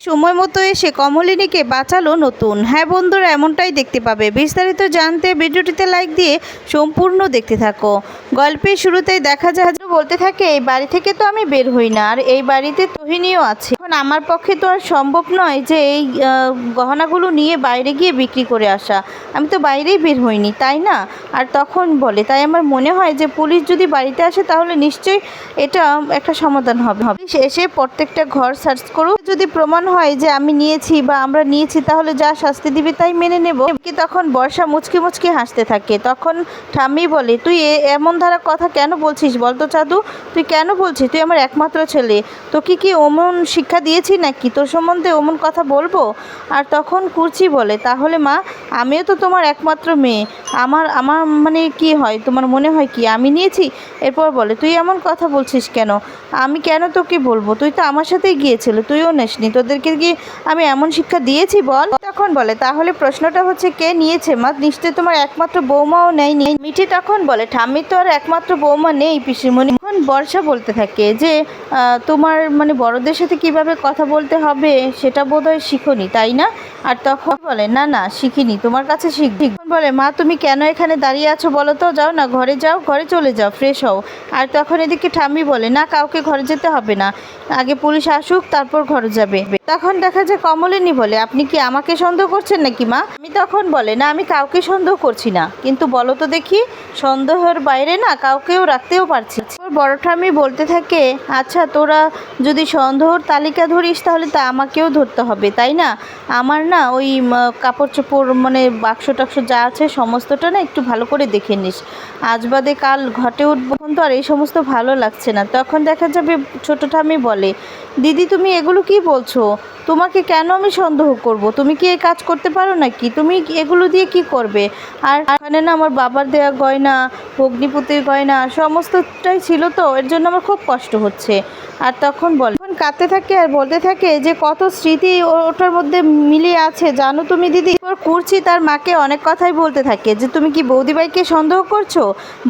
সময় মতো এসে কমলিনীকে বাঁচালো নতুন। হ্যাঁ বন্ধুরা, এমনটাই দেখতে পাবে। বিস্তারিত জানতে ভিডিওটিতে লাইক দিয়ে সম্পূর্ণ দেখতে থাকো। গল্পের শুরুতেই দেখা যায় বলতে থাকে, এই বাড়ি থেকে তো আমি বের হই না, আর এই বাড়িতে তোহিনীও আছে। এখন আমার পক্ষে তো আর সম্ভব নয় যে এই গহনাগুলো নিয়ে বাইরে গিয়ে বিক্রি করে আসা। আমি তো বাইরেই বের হইনি, তাই না? আর তখন বলে, তাই আমার মনে হয় যে পুলিশ যদি বাড়িতে আসে তাহলে নিশ্চয়ই এটা একটা সমাধান হবে। এসে প্রত্যেকটা ঘর সার্চ করুক। যদি প্রমাণ হয় যে আমি নিয়েছি বা আমরা নিয়েছি, তাহলে যা শাস্তি দিবে তাই মেনে নেব। কি তখন বর্ষা মুচকি মুচকি হাসতে থাকে। তখন ঠাম্মি বলে, তুই এমন ধারা কথা কেন বলছিস? বলতো চাদু তুই কেন বলছিস? তুই আমার একমাত্র ছেলে। তোকে কি অমন শিক্ষা দিয়েছি নাকি? তোর সম্বন্ধে অমন কথা বলব? আর তখন কুর্চি বলে, তাহলে মা, আমিও তো তোমার একমাত্র মেয়ে। আমার আমার মানে কি হয়? তোমার মনে হয় কি? আমি নিয়েছি? এরপর বলে, তুই এমন কথা বলছিস কেন? আমি কেন তোকে বলব? তুই তো আমার সাথেই গিয়েছিলি, তুইও নেসনি। তোদেরকে কি আমি এমন শিক্ষা দিয়েছি, বল? তখন বলে, তাহলে প্রশ্নটা হচ্ছে কে নিয়েছে, মা? নিশ্চয়ই তোমার একমাত্র বৌমাও নেয়নি। মিঠি তখন বলে, ঠাম্মির তো আর একমাত্র বৌমা নেই, পিসিমণি। তখন বর্ষা বলতে থাকে যে তোমার মানে বড়দের সাথে কীভাবে কথা বলতে হবে সেটা বোধহয় শিখোনি, তাই না? আর তখন বলে, না না, শিখিনি, তোমার কাছে তখন বলে, মা, তুমি কেন এখানে দাঁড়িয়ে আছো বলো তো? যাও না, ঘরে যাও, ঘরে চলে যাও ফ্রেশ হও। আর তখন এদিকে ঠাম্মি বলে, না, কাউকে ঘরে যেতে হবে না। আগে পুলিশ আসুক, তারপর ঘরে যাবে। তখন দেখা যায় কমলিনী বলে, আপনি কি আমাকে সন্দেহ করছেন নাকি মা? আমি তখন বলে, না, আমি কাউকে সন্দেহ করছি না। কিন্তু বলো তো দেখি, সন্দেহের বাইরে না কাউকেও রাখতেও পারছি ওর বড় ঠাম্মি বলতে থাকে আচ্ছা তোরা যদি সন্দেহর তালিকা ধরিস, তাহলে তা আমাকেও ধরতে হবে, তাই না? আমার না ওই কাপড় চোপড় মানে বাক্স টাক্স যা আছে সমস্তটা না একটু ভালো করে দেখে নিস। আজ বাদে কাল ঘটে উঠবো তো আর এই সমস্ত ভালো লাগছে না। তখন দেখা যাবে ছোটো ঠাম্মি বলে, দিদি, তুমি এগুলো কি বলছো? তোমাকে কেন আমি সন্দেহ করব? তুমি কি এই কাজ করতে পারো নাকি? তুমি এগুলো দিয়ে কি করবে? আর এখানে না আমার বাবার দেওয়া গয়না, অগ্নিপতির গয়না, সমস্তটাই ছিল তো, এর জন্য আমার খুব কষ্ট হচ্ছে। আর তখন বলে তখন কাঁদতে থাকে আর বলতে থাকে যে কত স্মৃতি ওটার মধ্যে মিলিয়ে আছে। জানো তুমি দিদি? ওর কুরছি তার মাকে অনেক কথাই বলতে থাকে যে, তুমি কি বৌদিভাইকে সন্দেহ করছ?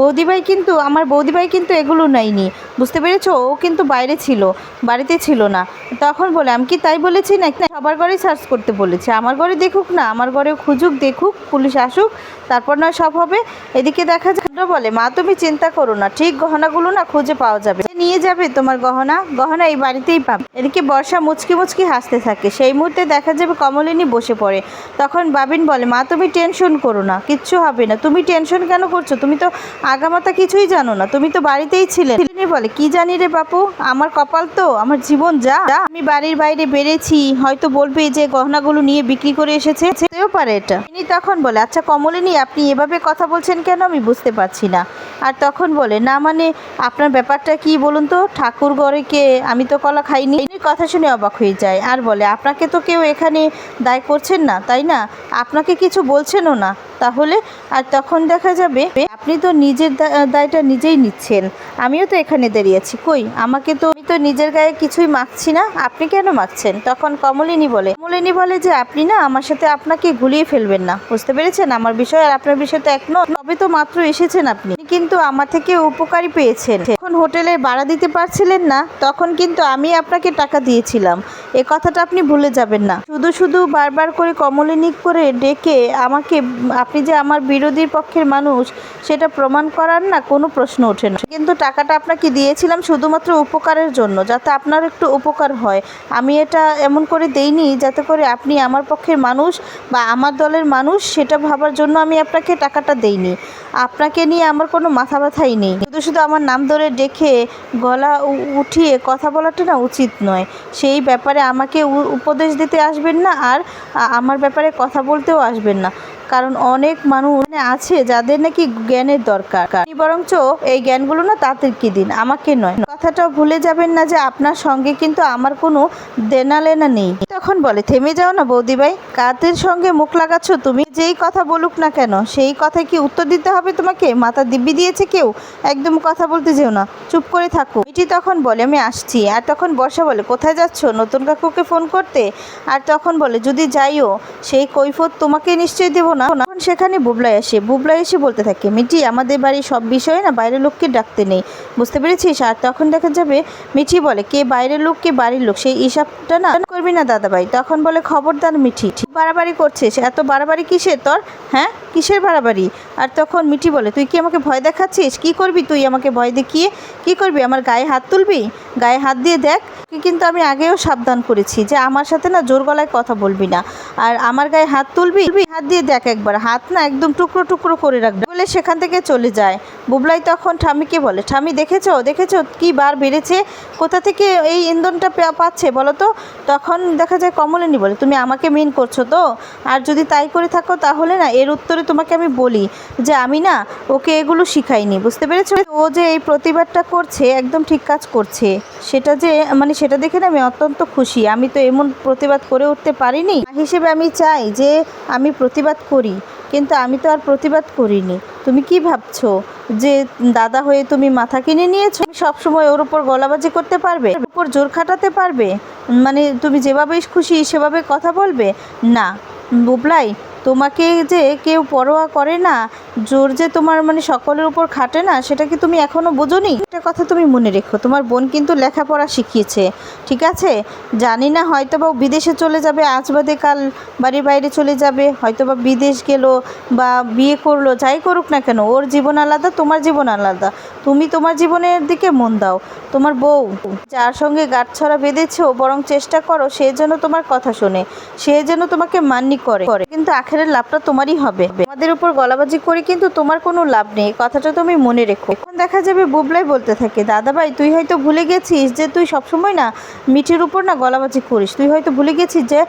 বৌদিভাই কিন্তু, আমার বৌদিভাই কিন্তু এগুলো নেয়নি। বুঝতে পেরেছ? ও কিন্তু বাইরে ছিল, বাড়িতে ছিল না। তখন বলে, আমি কি তাই বলেছি? নাকি সবার ঘরেই সার্চ করতে বলেছে। আমার ঘরে দেখুক না আমার ঘরে খুঁজুক দেখুক পুলিশ আসুক তারপর নয় সব হবে। এদিকে দেখা যায় বলে মা তুমি চিন্তা করো না ঠিক গহনাগুলো না খুঁজে পাওয়া যাবে। নিয়ে যাবে তোমার গহনা গহনা এই বাড়িতেই পাবে। এদিকে বর্ষা মুচকি মুচকি হাসতে থাকে। সেই মুহূর্তে দেখা যাবে কমলিনী বসে পড়ে। তখন বাবিন বলে মা তুমি টেনশন করো না কিচ্ছু হবে না। তুমি টেনশন কেন করছ? তুমি তো আগামাতা কিছুই জানো না। তুমি তো বাড়িতেই ছিলে। বলে কি জানি রে বাপু আমার কপাল তো আমার জীবন যা, আমি বাড়ির বাইরে বেড়েছি হয়তো বলবে যে গহনাগুলো নিয়ে বিক্রি করে এসেছে। হতেও পারে এটা। তিনি তখন বলে আচ্ছা কমলিনী, আপনি এভাবে কথা বলছেন কেন? আমি বুঝতে পারছি না। আর তখন বলে, না মানে আপনার ব্যাপারটা কি বলুন তো? ঠাকুর ঘরে কে? আমি তো কলা খাইনি। তিনি কথা শুনে অবাক হয়ে যায় আর বলে, আপনাকে তো কেউ এখানে দায় করছেন না, তাই না? আপনাকে কিছু বলছেনও না। তাহলে? আর তখন দেখা যাবে আপনি তো নিজের দায়টা নিজেই নিচ্ছেন। আমিও তো এখানে দাঁড়িয়েছি। কই? আমাকে তো আমি তো নিজের গায়ে কিছুই মাখছি না। আপনি কেন মাখছেন? তখন কমলিনী বলে কমলিনী বলে যে, আপনি না, আমার সাথে আপনাকে গুলিয়ে ফেলবেন না। বুঝতে পেরেছেন? আমার বিষয় আর আপনার বিষয় তো এক নয়। তবে তো মাত্র এসেছেন আপনি। কিন্তু আমার থেকে উপকারী পেয়েছেন। যখন হোটেলে ভাড়া দিতে পারছিলেন না, তখন কিন্তু আমি আপনাকে টাকা দিয়েছিলাম। এ কথাটা আপনি ভুলে যাবেন না। শুধু শুধু বারবার করে কমলিনী করে ডেকে আমাকে, আপনি যে আমার বিরোধীর পক্ষের মানুষ, সেটা প্রমাণ করার না কোনো প্রশ্ন ওঠে না। কিন্তু টাকাটা আপনাকে দিয়েছিলাম শুধুমাত্র উপকারের জন্য, যাতে আপনার একটু উপকার হয়। আমি এটা এমন করে দেইনি, যাতে করে আপনি আমার পক্ষের মানুষ বা আমার দলের মানুষ, সেটা ভাবার জন্য আমি আপনাকে টাকাটা দেইনি। আপনাকে নিয়ে আমার কোনো মাথা ব্যথাই নেই। শুধু শুধু আমার নাম ধরে ডেকে গলা উঠিয়ে কথা বলাটা না উচিত নয়। সেই ব্যাপারে আমাকে উপদেশ দিতে আসবেন না আর আমার ব্যাপারে কথা বলতেও আসবেন না। কারণ অনেক মানুষ মানে আছে যাদের নাকি জ্ঞানের দরকার। বরঞ্চ এই জ্ঞানগুলো না তাদেরকে দিন, আমাকে নয়। কথাটা ভুলে যাবেন না যে আপনার সঙ্গে কিন্তু আমার কোনো দেনা লেনা নেই। তখন বলে, থেমে যাও না বৌদিভাই কাদের সঙ্গে মুখ লাগাচ্ছ তুমি? যেই কথা বলুক না কেন, সেই কথায় কি উত্তর দিতে হবে তোমাকে? মাথা দিব্যি দিয়েছে কেউ? একদম কথা বলতে যেও না, চুপ করে থাকো। এটি তখন বলে, আমি আসছি। আর তখন বর্ষা বলে, কোথায় যাচ্ছ? নতুন কাকুকে ফোন করতে? আর তখন বলে, যদি যাইও, সেই কৈফত তোমাকে নিশ্চয়ই দেবো না। তখন সেখানে বুবলাই আসে। বুবলাই এসে বলতে থাকে, মিঠি, আমাদের বাড়ির সব বিষয়ে না বাইরের লোককে ডাকতে নেই। বুঝতে পেরেছিস? আর তখন দেখা যাবে, মিঠি বলে, কে বাইরের লোক, কে বাড়ির লোক? সেই হিসাবটা না করবি না দাদাভাই। তখন বলে, খবরদার মিঠি বাড়াবাড়ি করছিস। এত বাড়াবাড়ি কিসের তোর? হ্যাঁ? কিসের বাড়াবাড়ি? আর তখন মিঠি বলে, তুই কি আমাকে ভয় দেখাচ্ছিস? কি করবি তুই আমাকে ভয় দেখিয়ে? কি করবি? আমার গায়ে হাত তুলবি? গায়ে হাত দিয়ে দেখ। কিন্তু আমি আগেও সাবধান করেছি যে আমার সাথে না জোর গলায় কথা বলবি না। আর আমার গায়ে হাত তুলবি? হাত দিয়ে দেখ একবার, হাত না একদম টুকরো টুকরো করে রাখবে। বলে সেখান থেকে চলে যায়। বুবলাই তখন ঠামিকে বলে ঠামি দেখেছ? দেখেছ কি বার বেড়েছে? কোথা থেকে এই ইন্ধনটা পাচ্ছে বলো তো? তখন দেখা যায় কমলিনী বলে, তুমি আমাকে মিন করছ তো? আর যদি তাই করে থাকো তাহলে না, এর উত্তরে তোমাকে আমি বলি যে আমি না ওকে এগুলো শিখাইনি, বুঝতে পেরেছ? ও যে এই প্রতিবাদটা করছে, একদম ঠিক কাজ করছে। সেটা যে মানে সেটা দেখে না আমি অত্যন্ত খুশি। আমি তো এমন প্রতিবাদ করে উঠতে পারিনি। হিসেবে আমি চাই যে আমি প্রতিবাদ করি, কিন্তু আমি তো আর প্রতিবাদ করিনি। তুমি কি ভাবছ যে দাদা হয়ে তুমি মাথা কিনে নিয়েছো? সবসময় ওর উপর গলাবাজি করতে পারবে? ওর উপর জোর খাটাতে পারবে? মানে তুমি যেভাবে খুশি সেভাবে কথা বলবে? না, বুবলাই তোমাকে যে কেউ পরোয়া করে না, জোর যে তোমার মানে সকলের উপর খাটে না, সেটা কি তুমি এখনও বোঝোনি? একটা কথা তুমি মনে রেখো, তোমার বোন কিন্তু লেখাপড়া শিখিয়েছে, ঠিক আছে? জানি না হয়তো বা বিদেশে চলে যাবে, আজ বাদে কাল বাড়ির বাইরে চলে যাবে হয়তো বা বিদেশ গেল বা বিয়ে করল, যাই করুক না কেন, ওর জীবন আলাদা, তোমার জীবন আলাদা। তুমি তোমার জীবনের দিকে মন দাও, তোমার বউ। যার সঙ্গে গাঁটছড়া বেঁধেছো, বরং চেষ্টা করো, সে যেন তোমার কথা শোনে, সে যেন তোমাকে মান্যি করে। কিন্তু আখেরের লাভটা তোমারই হবে। আমাদের উপর গলাবাজি করে কিন্তু তোমার কোনো লাভ নেই। কথাটা তুমি মনে রেখো। এখন দেখা যাবে বুবলাই বলতে থাকে, দাদা ভাই, তুই হয়তো ভুলে গেছিস যে তুই সবসময় না মিঠির উপর না গলাবাজি করিস। তুই হয়তো ভুলে গেছিস যে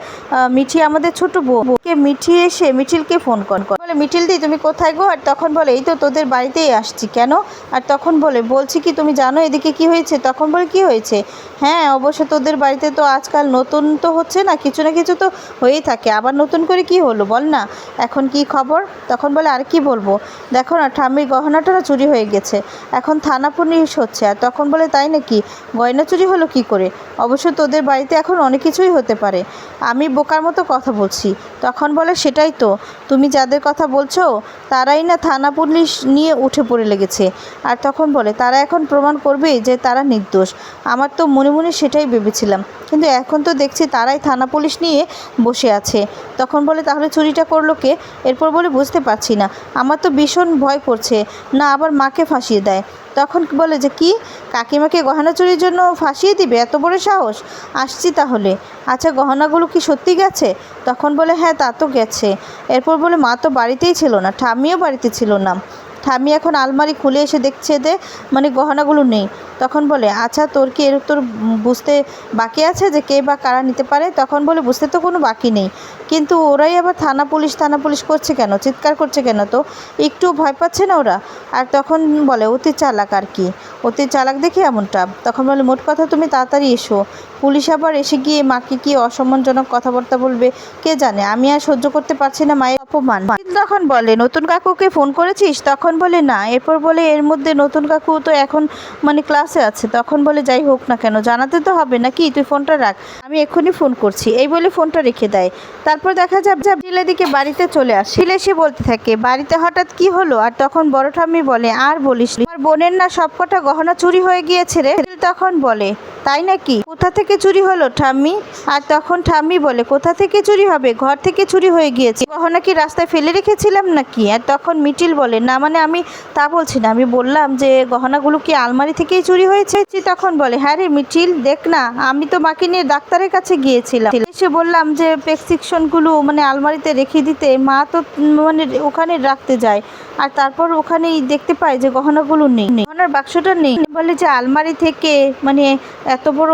মিঠি আমাদের ছোট বউ। কে মিঠি এসে মিঠিলকে ফোন কর। কর। বলে, মিঠিল দি, তুমি কোথায় গো? আর তখন বলে, এই তো তোদের বাড়িতেই আসছি। কেন? আর তখন বলে, বলছি কি, তুমি জানো এদিকে কি হয়েছে? তখন বলে, কি হয়েছে? হ্যাঁ অবশ্য তোদের বাড়িতে তো আজকাল নতুন তো হচ্ছে না, কিছু না কিছু তো হয়েই থাকে। আবার নতুন করে কি হলো? বল না। এখন কি খবর? তখন বলে, আর কি বলব? দেখো না, ঠাম্মির গহনাটা চুরি হয়ে গেছে। এখন থানা পুলিশ হচ্ছে। আর তখন বলে, তাই নাকি? গয়না চুরি হলো কি করে? অবশ্য তোদের বাড়িতে এখন অনেক কিছুই হতে পারে। আমি বোকার মতো কথা বলছি। তখন বলে, সেটাই তো। তুমি যাদের কথা বলছো, তারাই না থানা পুলিশ নিয়ে উঠে পড়ে লেগেছে। আর তখন বলে, তারা এখন প্রমাণ করবে যে তারা নির্দোষ। আমার তো মনে মনে সেটাই ভেবেছিলাম। কিন্তু এখন তো দেখছি তারাই থানা পুলিশ নিয়ে বসে আছে। তখন বলে, তাহলে চুরিটা করল কে? এরপর বলে, বুঝতে পারছি না। আমার তো ভীষণ ভয় করছে। না, আবার মাকে ফাঁসিয়ে দেয়। তখন বলে যে, কি? কাকিমাকে গহনা চুরির জন্য ফাঁসিয়ে দিবে? এত বড় সাহস? আসছি তাহলে। আচ্ছা গহনাগুলো কি সত্যি গেছে? তখন বলে হ্যাঁ তা তো গেছে। এরপর বলে, মা তো বাড়িতেই ছিল না। ঠাম্মিও বাড়িতে ছিল না। ঠাম্মি এখন আলমারি খুলে এসে দেখছে যে মানে গহনাগুলো নেই। তখন বলে আচ্ছা তোর কি এর তোর বুঝতে বাকি আছে যে কে বা কারা নিতে পারে? তখন বলে, বুঝতে তো কোনো বাকি নেই। কিন্তু ওরাই আবার থানা পুলিশ থানা পুলিশ করছে কেন? চিৎকার করছে কেন তো? একটু ভয় পাচ্ছে না ওরা? আর তখন বলে, অতি চালাক আর কি। অতি চালাক দেখি এমনটা? তখন বলে, মোট কথা তুমি তাড়াতাড়ি এসো। পুলিশ আবার এসে গিয়ে মাকে কি অসম্মানজনক কথাবার্তা বলবে, কে জানে? আমি আর সহ্য করতে পারছি না, মায়ের অপমান। তখন বলে, নতুন কাকুকে ফোন করেছিস? তখন বলে, না। এরপর বলে, এর মধ্যে নতুন কাকু তো এখন মানে ক্লাসে আছে। তখন বলে, যাই হোক না কেন, জানাতে তো হবে না কি তুই ফোনটা রাখ, আমি এক্ষুনি ফোন করছি। এই বলে ফোনটা রেখে দেয়। তারপর দেখা যাব যাব ছেলে দিকে বাড়িতে চলে আসে। ছেলে এসে বলতে থাকে, বাড়িতে হঠাৎ কি হলো? আর তখন বড় ঠাম্মি বলে, আর বলিস আমার বোনের না সবকটা গহনা চুরি হয়ে গিয়েছে রে। তখন বলে, তাই নাকি? কোথা থেকে চুরি হলো ঠাম্মি? আর তখন ঠাম্মি বলে, কোথা থেকে চুরি হবে? ঘর থেকে চুরি হয়ে গিয়েছে। গহনা কি রাস্তায় ফেলে রেখেছিলাম নাকি? আর তখন মিটিল বলে, না মানে আমি তা বলছি না। আমি বললাম যে, গহনাগুলো কি আলমারি থেকেই চুরি হয়েছে? তখন বলে হ্যাঁ রে মিটিল, দেখ না, আমি তো মাকে নিয়ে ডাক্তারের কাছে গিয়েছিলাম। এসে বললাম যে, প্রেসক্রিপশনগুলো মানে আলমারিতে রেখে দিতে মা তো মানে ওখানে রাখতে যায়। আর তারপর ওখানেই দেখতে পায় যে, গহনাগুলো নেই। গহনার বাক্সটা নেই। বলে যে, আলমারি থেকে মানে এত বড়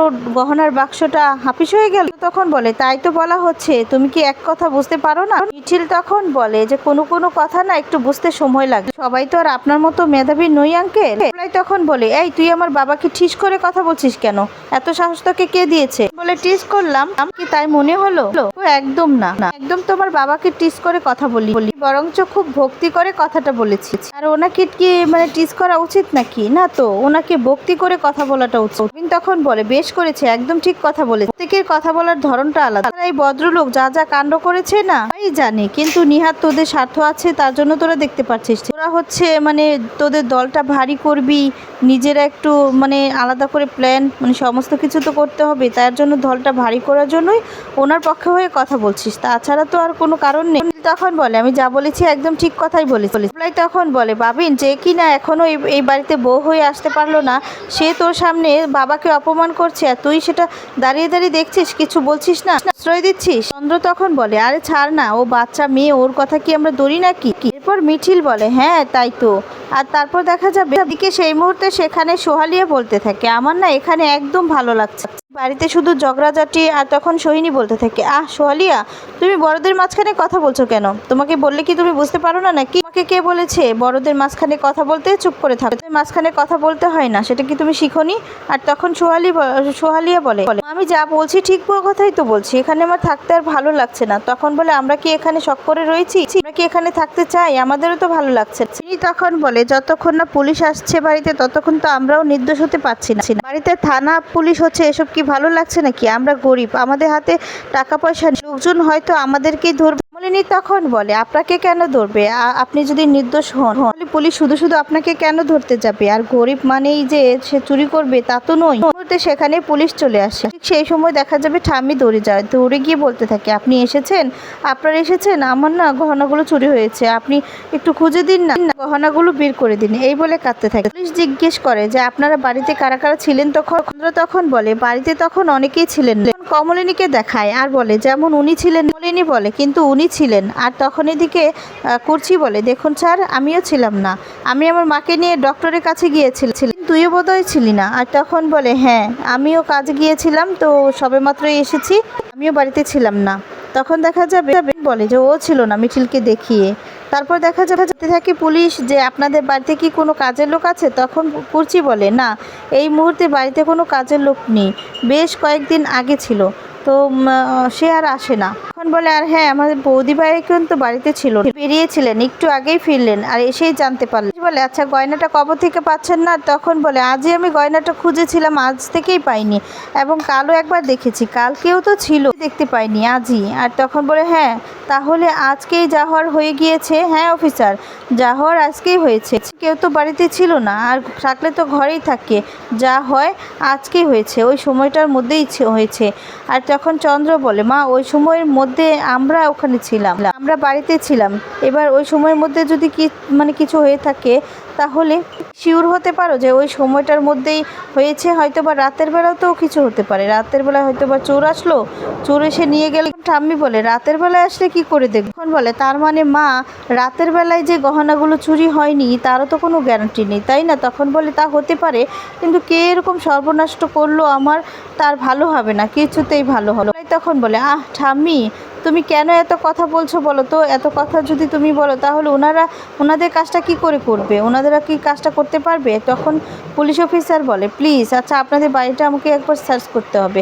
গহনার বাক্সটা হাফিস হয়ে গেল। তখন বলে, তাই তো বলা হচ্ছে, তুমি কি এক কথা বুঝতে পারো না? মিছিল তখন বলে যে, কোনো কোনো কথা না, একটু বুঝতে সময় লাগে। সবাই তো আর আপনার মতো মেধাবী নই, আঙ্কেল? তখন বলে, এই, তুই আমার বাবাকে ঠিস করে কথা বলছিস কেন? এত সাহস তোকে কে দিয়েছে? বলে, টিস করলাম কি তাই মনে হলো? একদম না একদম তোমার বাবাকে টিস করে কথা বলি বলি। বরঞ্চ খুব ভক্তি করে কথাটা বলেছি। আর ওনাকে কি মানে টিস করা উচিত নাকি? না তো, ওনাকে ভক্তি করে কথা বলাটা উচিত। তখন বলে, বেশ করেছে, একদম ঠিক কথা বলে প্রত্যেকের কথা বলার ধরনটা আলাদা। এই ভদ্রলোক যা যা কাণ্ড করেছে না, তাই জানে। কিন্তু নিহাত তোদের স্বার্থ আছে, তার জন্য তোরা দেখতে পাচ্ছিস তোরা হচ্ছে মানে তোদের দলটা ভারী করবি, নিজেরা একটু মানে আলাদা করে প্ল্যান মানে সমস্ত কিছু তো করতে হবে। তার জন্য দলটা ভারী করার জন্যই ওনার পক্ষে হয়ে কথা বলছিস। তাছাড়া তো আর কোনো কারণ নেই। তখন বলে, আমি যা বলেছি একদম ঠিক কথাই বলেছি। বলাই তখন বলে, বাবিন, যে কিনা এখনও এই এই বাড়িতে বউ হয়ে আসতে পারল না, সে তোর সামনে বাবাকে অপমান করছে, আর তুই সেটা দাঁড়িয়ে দাঁড়িয়ে দেখছিস, কিছু বলছিস না? আশ্রয় দিচ্ছিস? চন্দ্র তখন বলে, আরে ছাড় না, ও বাচ্চা মেয়ে, ওর কথা কি আমরা ধরি নাকি? এরপর মিঠিল বলে হ্যাঁ তাই তো। আর তারপর দেখা যাবে, এদিকে সেই মুহূর্তে সেখানে সোহালিয়া বলতে থাকে, আমার না এখানে একদম ভালো লাগছে বাড়িতে শুধু ঝগড়াঝাটি আর তখন সোহিনী বলতে থাকে, আহ, সোহালিয়া, তুমি বড়দের মাঝখানে কথা বলছো কেন? তোমাকে বললে কি তুমি বুঝতে পারো না নাকি? তোমাকে কে বলেছে? বড়দের মাঝখানে কথা বলতে চুপ করে থাকো। মাঝখানে কথা বলতে হয় না, সেটা কি তুমি শিখোনি? আর তখন সোহালি সোহালিয়া বলে আমি যা বলছি ঠিক কথাই তো বলছি, এখানে আমার থাকতে আর ভালো লাগছে না। তখন বলে, আমরা কি এখানে শখ করে রয়েছি? আমরা কি এখানে থাকতে চাই? আমাদেরও তো ভালো লাগছে। তিনি তখন বলে, যতক্ষণ না পুলিশ আসছে বাড়িতে, ততক্ষণ তো আমরাও নির্দোষ হতে পারছি না। বাড়িতে থানা পুলিশ হচ্ছে, এসব কি ভালো লাগছে নাকি? আমরা গরিব, আমাদের হাতে টাকা পয়সা লোকজন হয়তো আমাদেরকেই ধরবে। মলিনী তখন বলে, আপনাকে কেন ধরবে? আপনি যদি নির্দোষ হন তাহলে পুলিশ শুধু শুধু আপনাকে কেন ধরতে যাবে? আর গরিব মানেই যে সে চুরি করবে তা তো নয়। মুহূর্তে সেখানে পুলিশ চলে আসে। সেই সময় দেখা যাবে ঠামি দৌড়ে যায়। দৌড়ে গিয়ে বলতে থাকে, আপনি এসেছেন? আপনার এসেছেন? আমার না গহনাগুলো চুরি হয়েছে। আপনি একটু খুঁজে দিন না। গহনাগুলো বের করে দিন। এই বলে কাঁদতে থাকে। পুলিশ জিজ্ঞেস করে যে, আপনারা বাড়িতে কারা কারা ছিলেন তখন? তখন বলে, বাড়িতে তখন অনেকেই ছিলেন কমলিনীকে দেখায় আর বলে, যেমন উনি ছিলেন, কমলিনী বলে, কিন্তু উনি ছিলেন। আর তখন এদিকে কুর্চি বলে, দেখুন স্যার, আমিও ছিলাম না। আমি আমার মাকে নিয়ে ডক্টরের কাছে গিয়েছিলাম। তুইও বোধহয় ছিলি না? আর তখন বলে হ্যাঁ আমিও কাজ গিয়েছিলাম, তো সবেমাত্রই এসেছি। আমিও বাড়িতে ছিলাম না। তখন দেখা যাবে বলে যে ও ছিল না, মিঠিলকে দেখিয়ে। তারপর দেখা যাবে যেতে থাকে পুলিশ যে আপনাদের বাড়িতে কি কোনো কাজের লোক আছে? তখন কুর্চি বলে, না, এই মুহূর্তে বাড়িতে কোনো কাজের লোক নেই। বেশ কয়েকদিন আগে ছিল। তো সে আর আসে না। তখন বলে, আর হ্যাঁ আমাদের বৌদি ভাই কিন্তু বাড়িতে ছিল। বেরিয়েছিলেন, একটু আগেই ফিরলেন আর এসেই জানতে পারলেন। বলে আচ্ছা গয়নাটা কবে থেকে পাচ্ছেন না? তখন বলে, আজই আমি গয়নাটা খুঁজেছিলাম, আজ থেকেই পাইনি এবং কালও একবার দেখেছি। কালকেও তো ছিল, দেখতে পাইনি, আজই। আর তখন বলে হ্যাঁ তাহলে আজকেই যা হওয়ার হয়ে গিয়েছে। হ্যাঁ অফিসার যা হওয়ার আজকেই হয়েছে। কেউ তো বাড়িতে ছিল না, আর থাকলে তো ঘরেই থাকে। যা হয়, আজকেই হয়েছে। ওই সময়টার মধ্যেই হয়েছে। আর তখন চন্দ্র বলে, মা, ওই সময়ের মধ্যে আমরা ওখানে ছিলাম। আমরা বাড়িতে ছিলাম। এবার ওই সময়ের মধ্যে যদি কি মানে কিছু হয়ে থাকে, তাহলে শিওর হতে পারো যে ওই সময়টার মধ্যেই হয়েছে। হয়তো বা রাতের বেলাও তো কিছু হতে পারে। রাতের বেলায় হয়তো বা চোর আসলো, চোর এসে নিয়ে গেলে। ঠাম্মি বলে, রাতের বেলায় আসলে কি করে দেখব? তখন বলে, তার মানে মা, রাতের বেলায় যে গহনাগুলো চুরি হয়নি, তারও তো কোনো গ্যারান্টি নেই, তাই না? তখন বলে, তা হতে পারে, কিন্তু কে এরকম সর্বনষ্ট করল আমার, তার ভালো হবে না, কিছুতেই ভালো হলো তখন বলে, আহ, ঠাম্মি, তুমি কেন এত কথা বলছো বলো তো? এত কথা যদি তুমি বলো, তাহলে ওনারা ওনাদের কাজটা কি করে করবে? ওনাদেরা কি কাজটা করতে পারবে? তখন পুলিশ অফিসার বলে, প্লিজ আচ্ছা আপনাদের বাড়িটা আমাকে একবার সার্চ করতে হবে।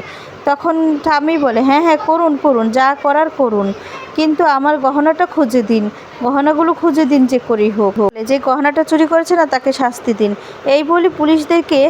তখন স্বামী বলে হ্যাঁ হ্যাঁ করুন করুন, যা করার করুন। কিন্তু আমার গহনাটা খুঁজে দিন, গহনাগুলো খুঁজে দিন যে করি হোক। যে গহনাটা চুরি করেছে না, তাকে শাস্তি দিন। এই বলে পুলিশদেরকে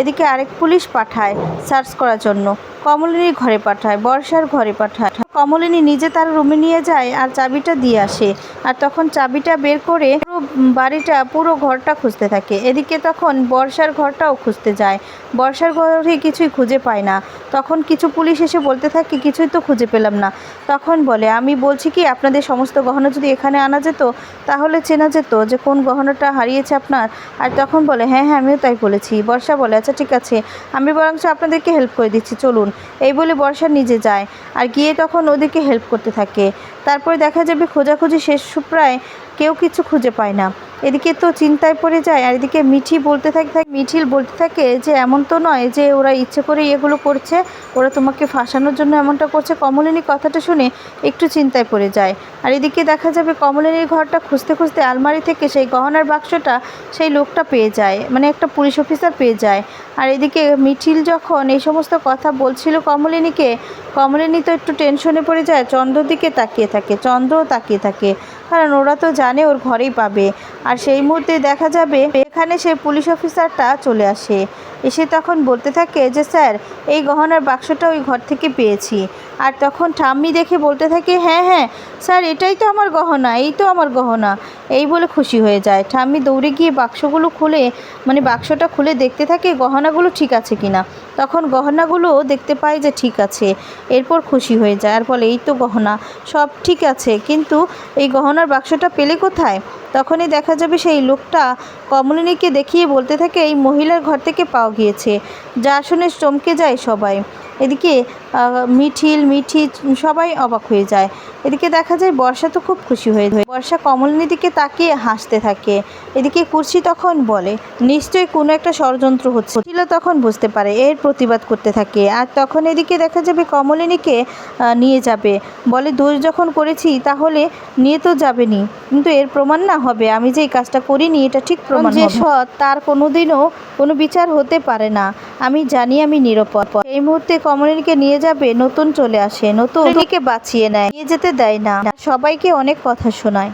এদিকে আরেক পুলিশ পাঠায় সার্চ করার জন্য। কমলিনীর ঘরে পাঠায়, বর্ষার ঘরে পাঠায়। কমলিনী নিজে তার রুমে নিয়ে যায় আর চাবিটা দিয়ে আসে। আর তখন চাবিটা বের করে পুরো বাড়িটা পুরো ঘরটা খুঁজতে থাকে। এদিকে তখন বর্ষার ঘরটাও খুঁজতে যায়। বর্ষার ঘরে কিছুই খুঁজে পায় না। তখন কিছু পুলিশ এসে বলতে থাকে, কিছুই তো খুঁজে পেলাম না। তখন বলে, আমি বলছি কি, আপনাদের সমস্ত গহনা যদি এখানে আনা যেত, তাহলে চেনা যেত যে কোন গহনাটা হারিয়েছে আপনার। আর তখন বলে হ্যাঁ হ্যাঁ আমিও তাই বলেছি। বর্ষা বলে আচ্ছা ঠিক আছে। আমি বরঞ্চ আপনাদেরকে হেল্প করে দিচ্ছি, চলুন। এই বলে বর্ষা নিজে যায়। আর গিয়ে তখন ওদেরকে হেল্প করতে থাকে। তারপরে দেখা যাবে খোঁজাখুঁজি শেষ প্রায় কেউ কিছু খুঁজে পায় না। এদিকে তো চিন্তায় পড়ে যায়, আর এদিকে মিঠি বলতে থাকে, থাকে- মিঠিল বলতে থাকে যে এমন তো নয় যে ওরা ইচ্ছে করে এগুলো করছে, ওরা তোমাকে ফাঁসানোর জন্য এমনটা করছে। কমলিনী কথাটা শুনে একটু চিন্তায় পড়ে যায়। আর এদিকে দেখা যাবে কমলিনীর ঘরটা খুঁজতে খুঁজতে আলমারি থেকে সেই গহনার বাক্সটা সেই লোকটা পেয়ে যায় মানে একটা পুলিশ অফিসার পেয়ে যায়। আর এদিকে মিঠিল যখন এই সমস্ত কথা বলছিল কমলিনীকে, কমলিনী তো একটু টেনশনে পড়ে যায়, চন্দ্রর দিকে তাকিয়ে থাকে চন্দ্রও তাকিয়ে থাকে। কারণ ওরা তো জানে ওর ঘরেই পাবে। আর সেই মুহূর্তে দেখা যাবে এখানে সেই পুলিশ অফিসারটা চলে আসে। এসে তখন বলতে থাকে যে, স্যার, এই গহনার বাক্সটা ওই ঘর থেকে পেয়েছি। আর তখন ঠাম্মি দেখে বলতে থাকে হ্যাঁ হ্যাঁ স্যার, এটাই তো আমার গহনা, এই তো আমার গহনা। এই বলে খুশি হয়ে যায়। ঠাম্মি দৌড়ে গিয়ে বাক্সগুলো খুলে মানে বাক্সটা খুলে দেখতে থাকে গহনাগুলো ঠিক আছে কিনা। তখন গহনাগুলো দেখতে পায় যে ঠিক আছে। এরপর খুশি হয়ে যায়। আর বলে, এই তো গহনা, সব ঠিক আছে, কিন্তু এই গহনার বাক্সটা পেলে কোথায়? তখনই দেখা যাবে সেই লোকটা কমলিনীকে দেখিয়ে বলতে থাকে, এই মহিলার ঘর থেকে পাওয়া গিয়েছে। যা শুনে চমকে যায় সবাই। এদিকে মিঠিল মিঠি সবাই অবাক হয়ে যায়। এদিকে দেখা যায় বর্ষা তো খুব খুশি হয়ে যায়। বর্ষা কমলিনীর দিকে তাকিয়ে হাসতে থাকে। এদিকে কুর্সি তখন বলে নিশ্চয়ই কোনো একটা ষড়যন্ত্র হচ্ছে। ছিল তখন বুঝতে পারে এর প্রতিবাদ করতে থাকে। আর তখন এদিকে দেখা যাবে কমলিনীকে নিয়ে যাবে। বলে দোষ যখন করেছি তাহলে নিয়ে তো যাবেনি। কিন্তু এর প্রমাণ না হবে। আমি যে এই কাজটা করিনি এটা ঠিক প্রমাণ যে সৎ তার কোনোদিনও কোনো বিচার হতে পারে না। আমি জানি আমি নিরাপদ এই মুহূর্তে কমলিনীকে নিয়ে যাবে, নতুন চলে আসে, নতুন বাঁচিয়ে নেয়, নিয়ে যেতে দেয় না। সবাইকে অনেক কথা শোনায়।